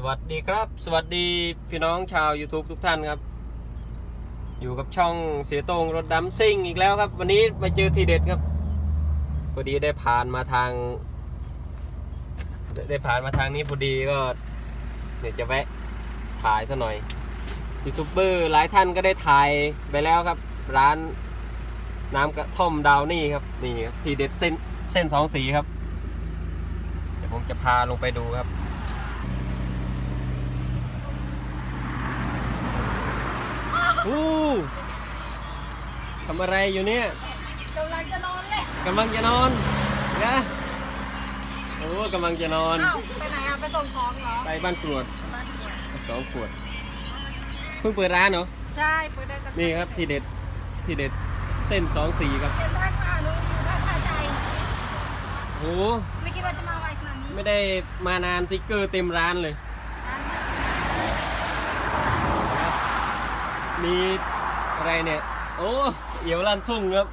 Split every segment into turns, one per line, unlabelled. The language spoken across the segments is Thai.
สวัสดีครับ สวัสดีพี่น้องชาว YouTube ทุกท่านครับ อยู่กับช่องเสียโตงรถดำซิ่งอีกแล้วครับ วันนี้มาเจอทีเด็ดครับพอดีได้ผ่านมาทางได้ได้ผ่านมาทางนี้พอดีก็เดี๋ยวจะแวะถ่ายซะหน่อยยูทูบเบอร์หลายท่านก็ได้ถ่ายไปแล้วครับ ร้านน้ำกระท่อมดาวนี่ครับนี่ครับทีเด็ดเส้นเส้นสองสีครับ เดี๋ยวผมจะพาลงไปดูครับ อู้ทำอะไรอยู่เนี่ย
กำลังจะนอนเลย
กำลังจะนอนนะโอ้กำลังจะนอน
อ้าวไปไหนอะไปส่งของเหรอ
ไปบ้านกรวด
บ้านกวด
สองขวด เพิ่งเปิดร้านเหรอ
ใช่เปิดได้สัก
นี่ครับที่เด็ดที่เด็ดเส้นสองสีครับ
เห็นท่าทางหนูอยู่ท่าทางใจ
โอ้
ไม่คิดว่าจะมาไวขนาดนี้
ไม่ได้มานานติ๊กเกอร์เต็มร้านเลย
ร้านไหน
ครับ มีอะไรเนี่ย โอ้เอียวลันทุ่งครับ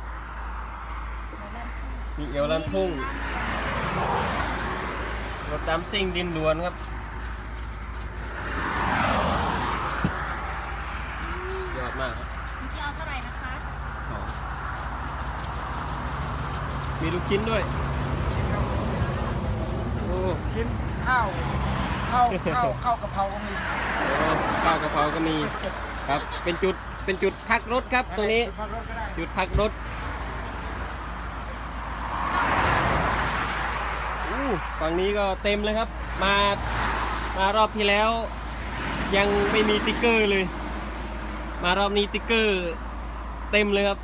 มีเอียวลันทุ่งรถดำซิ่งดินดวนครับยอดมากครับ
เมื่อกี้เอาเท่าไหร่นะคะ
สองมีลูกชิ้นด้วย โอ้
ชิ้นข้าวข้าวข้าวข้าวกะเพราก็มี
โอ้ข้าวกะเพราก็มี ครับ เป็นจุดเป็นจุดพักรถครับ ตรงนี้
พักรถก็ได้
จุดพักรถอู้ฝั่งนี้ก็เต็มเลยครับ มามารอบที่แล้ว ยังไม่มีติ๊กเกอร์เลย มารอบนี้ติ๊กเกอร์เต็มเลยครับ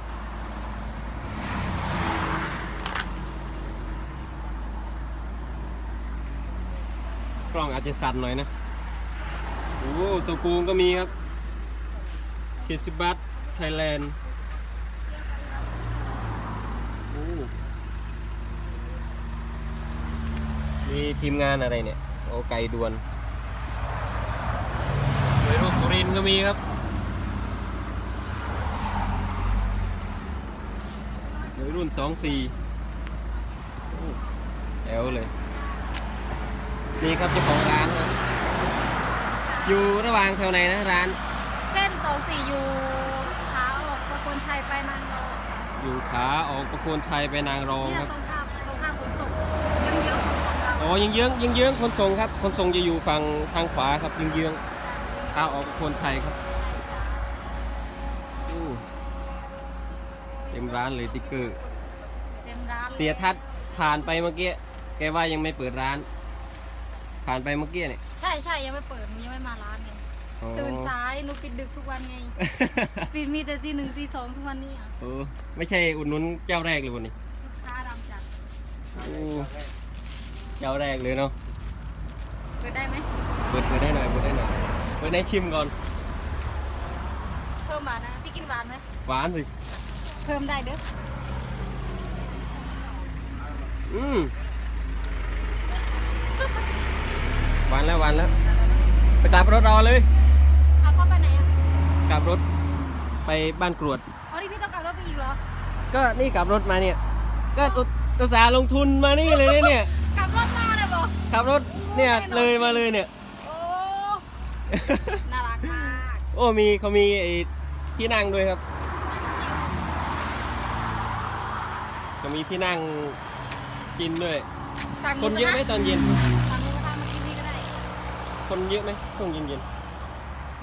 กล้องอาจจะสั่นหน่อยนะ โอ้ตัวกูงก็มีครับ เคซิบัตไทยแลนด์มีทีมงานอะไรเนี่ย โอ้ไก่ดวนเวยรุ่นสุรินก็มีครับวัยรุ่นสองสี่แอลเลย นี่ครับเจ้าของร้านครับ อยู่ระหว่างแถวไหนนะร้าน
ส้นสองสี่อยู่ขาออกประกลชัยไปนางรอง
อยู่ขาออกประโคนชัยไปนางรอง
เนี่ย
ครับ
ตรงข้ามตรงข้ามขนส่งยังเยอะขนส่งเรา
อ๋อยังเยื้องยังเยื้องคนส่งครับ คนส่งจะอยู่ฝั่งทางขวาครับยังเยื้องขาออกประโคนชัยครับอู้เต็มร้านเลยติ๊กเกอร์
เต็มร้านล
เสียทัศน์ผ่านไปเมื่อกี้ แกว่ายังไม่เปิดร้าน ผ่านไปเมื่อกี้เนี่ย
ใช่ใช่ยังไม่เปิดหนูยังไม่มาร้านไง
อ๋อ
ตื่นสายหนูปิดดึกทุกวันไง ปิดมีแต่ตีหนึ่งตีสองทุกวันนี้อะ
โอ้ไม่ใช่อุดหนุนเจ้าแรกเลยวันนี้
ลูกค้าดำจัด
โอ้เจ้าแรกเลยเนาะ
เปิดได้ไหม
เปิดเปิดได้หน่อยเปิดได้หน่อยเปิดให้ชิมก่อน
เพิ่มหวานนะพี่กินหวานไหม
หวานสิ
เพิ่มได้เด้อ
อืมหวานแล้วหวานแล้วไปกลับรถรอเลย
เอาเข้าไปไหนอะ
กลั บรถไปบ้านกรวด
อ๋อนี่พี่ต้องกลับรถไปอีกเหรอ
ก็นี่กลับรถมาเนี่ย ก็อุตอุตส่าห์ลงทุนมานี่เลยเนี่ย
กลับรถมาเลยบอก
ขับรถเนี่ยเลยมาเลยเนี่ย
โอ้ น่ารักมาก
โอ้มีเขามีไอ้ที่นั่งด้วยครับ
นั่งชิล
เขามีที่นั่งกินด้วย
สั่ง
คนเยอะไหมตอนเย็น
สั่งหมูกระทะมากินนี่ก็ได้
คนเยอะไหมช่วงเย็น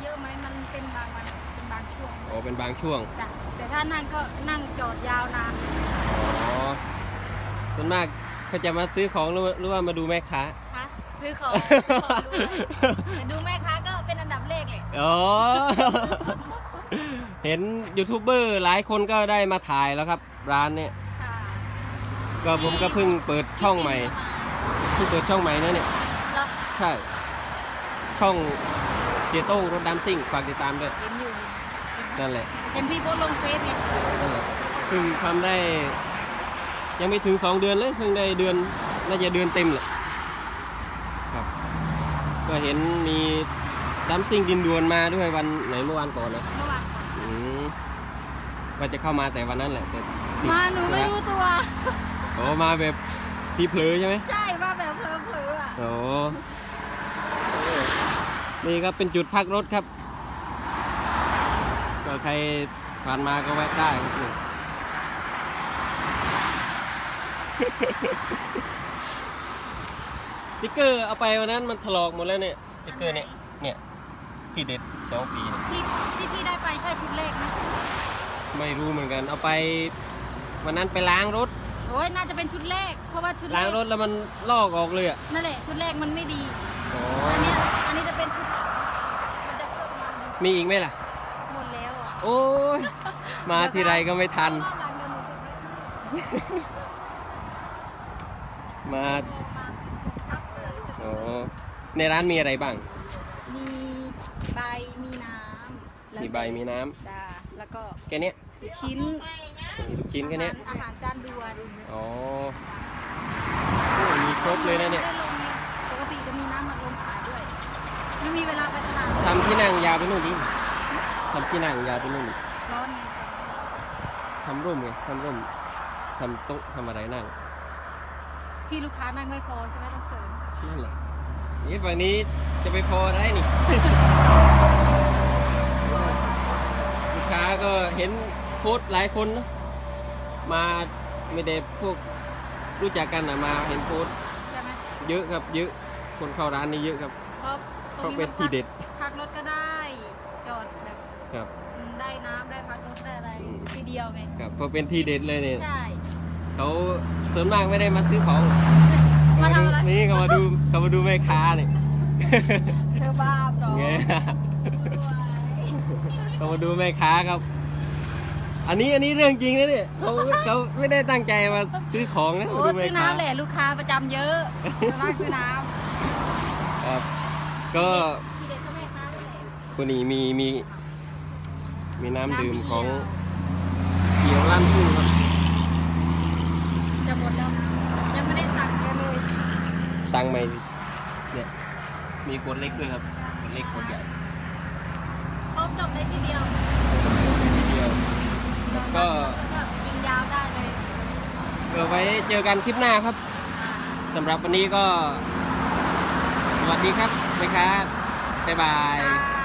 เยอะไหมมันเป็นบางวันเป็นบางช่วง
ๆอ๋อเป็นบางช่วง
จ้ะแต่ถ้านั่งก็นั่งจอดยาวนาน
อ๋อ ส่วนมากเขาจะมาซื้อของหรือว่าหรือว่ามาดูแม่ค้า
ฮะซื้อของซื้อของด้วยแต่ดูแม่ค้าก็เป็นอันดับเลขเลย
อ๋อ เห็นยูทูบเบอร์หลายคนก็ได้มาถ่ายแล้วครับ ร้านเนี่ย
ค่ะ
ก็ผมก็เพิ่งเปิดช่องใหม่เพิ่งเปิดช่องใหม่นะเนี่ย
แล้ว
ใช่ ช่อง เสียโต้งรถดำซิ่งฝากติดตามด้วย
เห็นอยู่เห็นเห็น
นั่นแหละ
เห็นพี่โพสต์ลงเฟซไง
นั่นแหละเพิ่งทำได้ ยังไม่ถึงสองเดือนเลยเพิ่งได้เดือนน่าจะเดือนเต็มแหละครับ ก็เห็นมีดัมซิ่งดินดวนมาด้วยวันไหนเมื่อวานก่อนนะ
เมื่อวานก่อน
อืมว่าจะเข้ามาแต่วันนั้นแหละแต่ติด
มาหนูไม่รู้ตัว
โอ้มาแบบที่เผลอใช่ไหม
ใช่มาแบบเผลอๆอะ
โอ้ นี่ครับเป็นจุดพักรถครับ ก็ใครผ่านมาก็แวะได้ครับติ๊กเกอร์เอาไปวันนั้นมันถลอกหมดแล้วเนี่ยติ๊กเกอร์เนี่ยเนี่ยที่เด็ดสองสีเนี่ย
ที่ที่พี่ได้ไปใช่ชุดแรกไหม
ไม่รู้เหมือนกัน เอาไปวันนั้นไปล้างรถ
โอ้ยน่าจะเป็นชุดแรกเพราะว่าชุดแร
ล้าง
ก
รถแล้วมันลอกออกเลยอะ
นั่นแหละชุดแรกมันไม่ดี
อ๋อ
อันเนี้ย อันนี้จะเป็นชุดมันจะเพิ่มมาดี
มีอีกไหมล่ะ
หมดแล้วอะ
โอ้ยมาทีไรก็ไม่ทัน
รอบหลังเดี๋ยวหนูไปไว้
มา
โทรมาครับเลย
อ๋อในร้านมีอะไรบ้าง
มีใบมีน้ำแล้ว
มีใบมีน้ำ
จ้าแล้วก็
แค่เนี้ย
ลูกชิ้น
ลูกชิ้นแค่เนี้ย
อาหารจานด่วน
อ๋อโอ้มีครบเลยนะเนี่ย
ได้
ทำที่นั่งยาวไปนู่นดิทำที่นั่งยาวไปนู่นอีก
ร้อนไง
ทำร่มไงทำร่มทำโต๊ะทำอะไรนั่ง
ที่ลูกค้านั่งไม่พอใช่ไหมต้องเสริม
นั่นแหละนี่ฝั่งนี้จะไปพอได้นี่ ลูกค้าก็เห็นโพสต์หลายคนเนอะมาไม่ได้พวกรู้จักกันนะมาเห็นโพสต์
ใช่ไหม
เยอะครับเยอะคนเข้าร้านนี้เยอะครับ
เพราะตรง
เขา
นี้
เป็
มันน
ทีเด็ด
พักรถก็ได้ จอดแบบ
ครับ
อืมได้น้ำได้พักรถได้อะไร
อืม
ทีเดียวไง
ครับเพราะเป็นทีเด็ดเลยเนี่ย
ใช่
เขาส่วนมากไม่ได้มาซื้อของหรอก
มาทำอะไร
นี่เขามาดูเขามาดูแม่ค้าเนี่ย
เธอบ้าหรอ
ไงเขามาดูแม่ค้าครับ อันนี้อันนี้เรื่องจริงนะเนี่ยเขาเขาไม่ได้ตั้งใจมาซื้อของนะ
โอ้
มาดูแม่
ซื้อ
ค้า
น้ำแหละลูกค้าประจำเยอะส่วนมากซื้อน้
ครับำก็
แหละ
คนนี้มีมี มีน้ำดื่ม
น้ำเปรี้ยว
ของเขียวล้านทุ่งครับ
จะหมดแล้วนะยังไม่ได้สั่งเลยเลย
สั่งใหม่เนี่ยมีขวดเล็กด้วยครับขวดเล็กขวดใหญ่
ครบจบได้ทีเดียว
ทีเดียวแล้วก็
แล้วก็ยิงยาวได้เลย
เดี๋ยวไว้เจอกันคลิปหน้าครับ
อ่า
สำหรับวันนี้ก็ สวัสดีครับแม่ค้าบ๊ายบาย
ค่ะ